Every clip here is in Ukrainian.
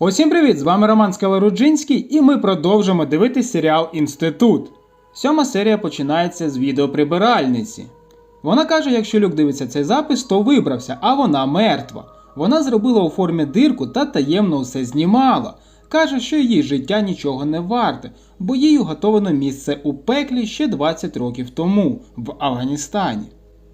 Усім привіт! З вами Роман Скалоруджинський, і ми продовжимо дивитись серіал Інститут. Сьома серія починається з відео прибиральниці. Вона каже, якщо Люк дивиться цей запис, то вибрався, а вона мертва. Вона зробила у формі дирку та таємно усе знімала. Каже, що її життя нічого не варте, бо їй уготовано місце у пеклі ще 20 років тому в Афганістані.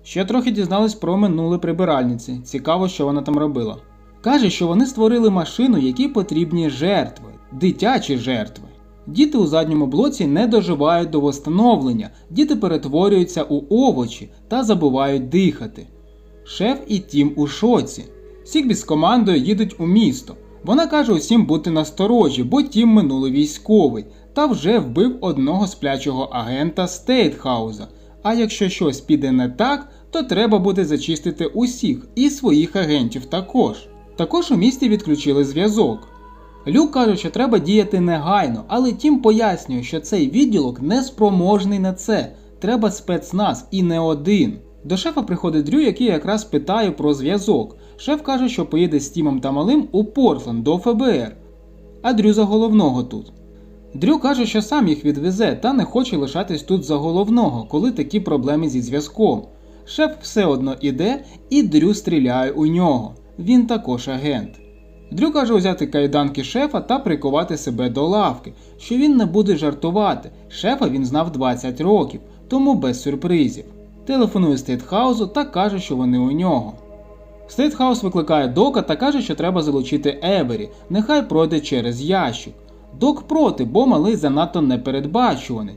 Ще трохи дізнались про минуле прибиральниці. Цікаво, що вона там робила. Каже, що вони створили машину, якій потрібні жертви, дитячі жертви. Діти у задньому блоці не доживають до восстановлення, діти перетворюються у овочі та забувають дихати. Шеф і Тім у шоці. Сігбі з командою їдуть у місто. Вона каже усім бути насторожі, бо Тім минулий військовий та вже вбив одного сплячого агента Стейтхауза. А якщо щось піде не так, то треба буде зачистити усіх і своїх агентів також. Також у місті відключили зв'язок. Люк каже, що треба діяти негайно, але Тім пояснює, що цей відділок не спроможний на це. Треба спецназ і не один. До шефа приходить Дрю, який якраз питає про зв'язок. Шеф каже, що поїде з Тімом та малим у Портленд до ФБР. А Дрю за головного тут. Дрю каже, що сам їх відвезе та не хоче лишатись тут за головного, коли такі проблеми зі зв'язком. Шеф все одно іде, і Дрю стріляє у нього. Він також агент. Дрю каже взяти кайданки шефа та прикувати себе до лавки, що він не буде жартувати. Шефа він знав 20 років, тому без сюрпризів. Телефонує Стейтхаузу та каже, що вони у нього. Стейтхаус викликає Дока та каже, що треба залучити Евері, нехай пройде через ящик. Док проти, бо малий занадто непередбачуваний.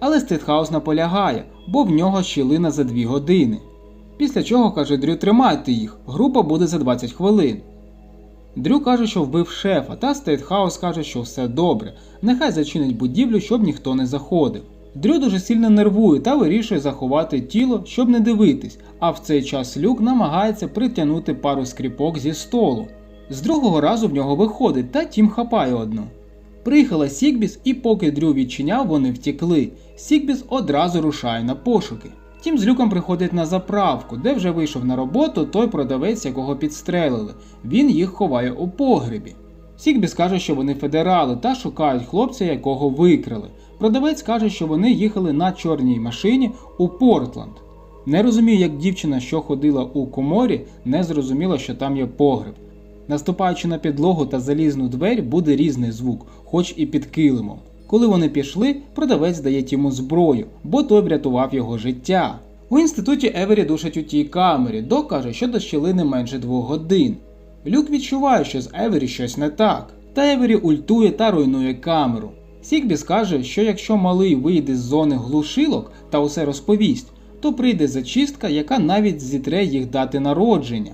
Але Стейтхаус наполягає, бо в нього щілина за 2 години. Після чого каже Дрю тримайте їх, група буде за 20 хвилин. Дрю каже, що вбив шефа, та Стейтхаус каже, що все добре, нехай зачинить будівлю, щоб ніхто не заходив. Дрю дуже сильно нервує та вирішує заховати тіло, щоб не дивитись, а в цей час люк намагається притягнути пару скріпок зі столу. З другого разу в нього виходить, та тім хапає одну. Приїхала Сігбіс, і поки Дрю відчиняв, вони втікли. Сігбіс одразу рушає на пошуки. Тім з люком приходить на заправку, де вже вийшов на роботу той продавець, якого підстрелили. Він їх ховає у погребі. Сігбіс каже, що вони федерали та шукають хлопця, якого викрали. Продавець каже, що вони їхали на чорній машині у Портленд. Не розумію, як дівчина, що ходила у коморі, не зрозуміла, що там є погреб. Наступаючи на підлогу та залізну двері, буде різний звук, хоч і під килимом. Коли вони пішли, продавець дає йому зброю, бо той врятував його життя. У інституті Евері душать у тій камері, Док каже, що до щілини менше двох годин. Люк відчуває, що з Евері щось не так, та Евері ультує та руйнує камеру. Сікбіс каже, що якщо малий вийде з зони глушилок та усе розповість, то прийде зачистка, яка навіть зітре їх дати народження.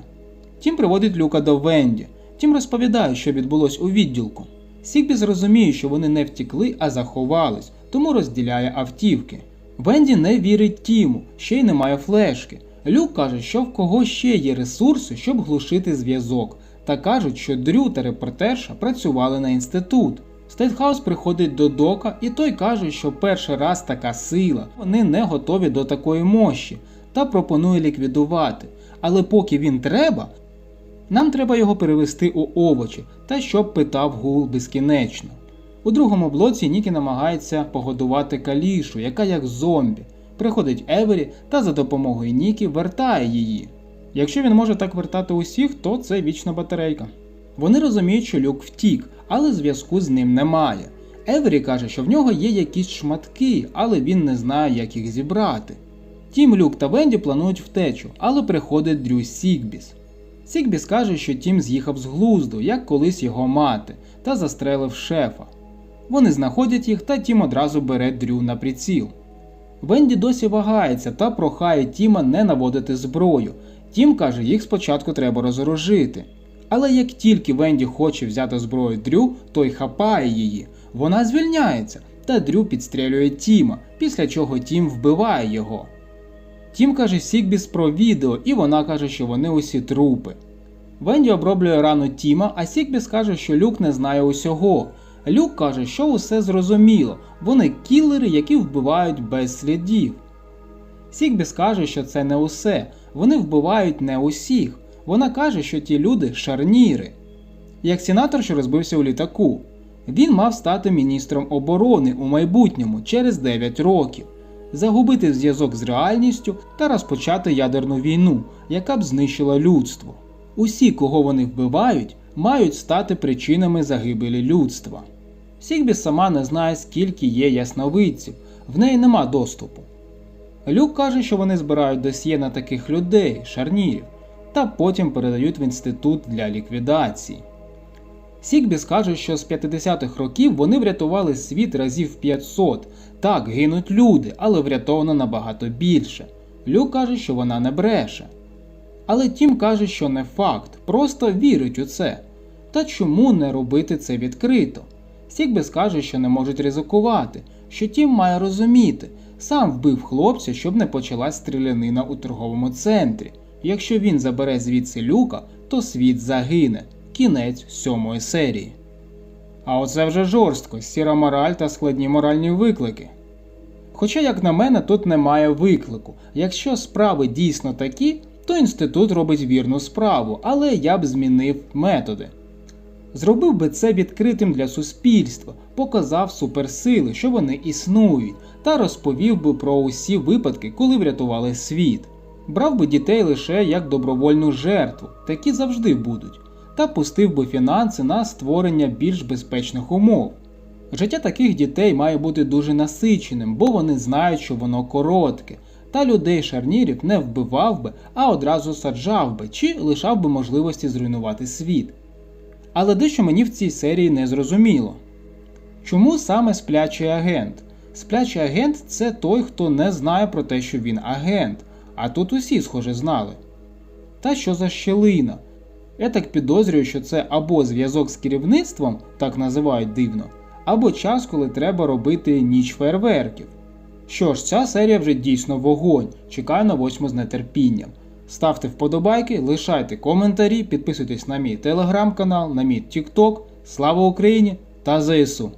Тім приводить Люка до Венді. Тім розповідає, що відбулось у відділку. Сігбіс розуміє, що вони не втікли, а заховались, тому розділяє автівки. Венді не вірить Тіму, ще й немає флешки. Люк каже, що в кого ще є ресурси, щоб глушити зв'язок, та кажуть, що Дрю та репортерша працювали на інститут. Стейтхаус приходить до Дока, і той каже, що перший раз така сила, вони не готові до такої мощі, та пропонує ліквідувати. Але поки він треба, нам треба його перевести у овочі, та щоб питав гул безкінечно. У другому блоці Нікі намагається погодувати калішу, яка як зомбі. Приходить Евері та за допомогою Нікі вертає її. Якщо він може так вертати усіх, то це вічна батарейка. Вони розуміють, що люк втік, але зв'язку з ним немає. Евері каже, що в нього є якісь шматки, але він не знає, як їх зібрати. Тім, Люк та Венді планують втечу, але приходить Дрю Сігбіс. Сігбіс каже, що Тім з'їхав з глузду, як колись його мати, та застрелив шефа. Вони знаходять їх, та Тім одразу бере Дрю на приціл. Венді досі вагається та прохає Тіма не наводити зброю. Тім каже, їх спочатку треба розоружити. Але як тільки Венді хоче взяти зброю Дрю, той хапає її. Вона звільняється, та Дрю підстрелює Тіма, після чого Тім вбиває його. Тім каже Сігбіс про відео, і вона каже, що вони усі трупи. Венді оброблює рану Тіма, а Сігбіс каже, що Люк не знає усього. Люк каже, що усе зрозуміло, вони кілери, які вбивають без слідів. Сігбіс каже, що це не усе, вони вбивають не усіх. Вона каже, що ті люди шарніри. як сенатор, що розбився у літаку. Він мав стати міністром оборони у майбутньому через 9 років, загубити зв'язок з реальністю та розпочати ядерну війну, яка б знищила людство. Усі, кого вони вбивають, мають стати причинами загибелі людства. Сігбі сама не знає, скільки є ясновидців, в неї нема доступу. Люк каже, що вони збирають досьє на таких людей, шарнірів, та потім передають в інститут для ліквідації. Сігбі скаже, що з 50-х років вони врятували світ разів 500. Так, гинуть люди, але врятовано набагато більше. Люк каже, що вона не бреше. Але Тім каже, що не факт, просто вірить у це. Та чому не робити це відкрито? Сігбі скаже, що не можуть ризикувати, що Тім має розуміти, сам вбив хлопця, щоб не почалась стрілянина у торговому центрі. Якщо він забере звідси люка, то світ загине. Кінець сьомої серії. А оце вже жорстко, сіра мораль та складні моральні виклики. Хоча, як на мене, тут немає виклику. Якщо справи дійсно такі, то інститут робить вірну справу, але я б змінив методи. Зробив би це відкритим для суспільства, показав суперсили, що вони існують, та розповів би про усі випадки, коли врятували світ. Брав би дітей лише як добровольну жертву, такі завжди будуть, та пустив би фінанси на створення більш безпечних умов. Життя таких дітей має бути дуже насиченим, бо вони знають, що воно коротке, та людей шарнірів не вбивав би, а одразу саджав би чи лишав би можливості зруйнувати світ. Але дещо мені в цій серії не зрозуміло. Чому саме сплячий агент? Сплячий агент це той, хто не знає про те, що він агент, а тут усі, схоже, знали. Та що за щелина? Я так підозрюю, що це або зв'язок з керівництвом, так називають дивно, або час, коли треба робити ніч фейерверків. Що ж, ця серія вже дійсно вогонь. Чекаю на восьму з нетерпінням. Ставте вподобайки, лишайте коментарі, підписуйтесь на мій телеграм-канал, на мій Тікток. Слава Україні та ЗСУ!